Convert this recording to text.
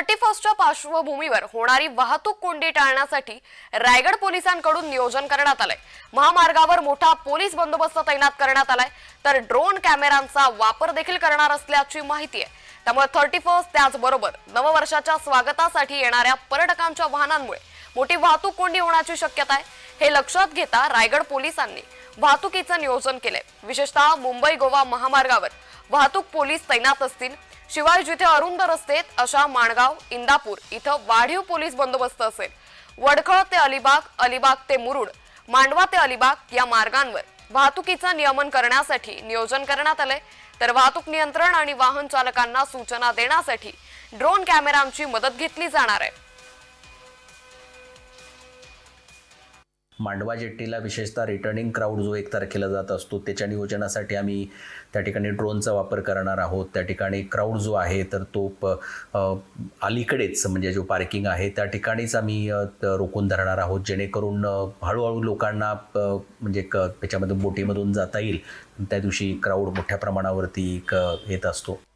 Thirty फर्स्टच्या पार्श्वभूमीवर होणारी वाहतूक कोंडी टाळण्यासाठी रायगड पोलिसांकडून नियोजन करण्यात आलंय. महामार्गावर मोठा पोलीस बंदोबस्त तैनात करण्यात आलाय. तर ड्रोन कॅमेऱ्यांचा वापर देखील करणार असल्याची माहिती आहे. त्यामुळे थर्टी फर्स्ट त्याचबरोबर नववर्षाच्या स्वागतासाठी येणाऱ्या पर्यटकांच्या वाहनांमुळे मोठी वाहतूक कोंडी होण्याची शक्यता आहे. हे लक्षात घेता रायगड पोलिसांनी वाहतुकीचं नियोजन केलंय. विशेषतः मुंबई गोवा महामार्गावर वाहतूक पोलीस तैनात असतील. शिवाय जिथे अरुंद रस्ते अशा माणगाव इंदापूर इथं वाढीव पोलीस बंदोबस्त असेल. वडखळ ते अलिबाग अलिबाग ते मुरुड मांडवा ते अलिबाग या मार्गांवर वाहतुकीचं नियमन करण्यासाठी नियोजन करण्यात आलंय. तर वाहतूक नियंत्रण आणि वाहन चालकांना सूचना देण्यासाठी ड्रोन कॅमेऱ्यांची मदत घेतली जाणार आहे. मांडवा जेट्टीला विशेषतः रिटर्निंग क्राऊड जो एक तारखेला जात असतो त्याच्या नियोजनासाठी आम्ही त्या ठिकाणी ड्रोनचा वापर करणार आहोत. त्या ठिकाणी क्राऊड जो आहे तर तो प अलीकडेच म्हणजे जो पार्किंग आहे त्या ठिकाणीच आम्ही रोखून धरणार आहोत. जेणेकरून हळूहळू लोकांना म्हणजे क त्याच्यामध्ये बोटीमधून जाता येईल. त्या दिवशी क्राऊड मोठ्या प्रमाणावरती क येत असतो.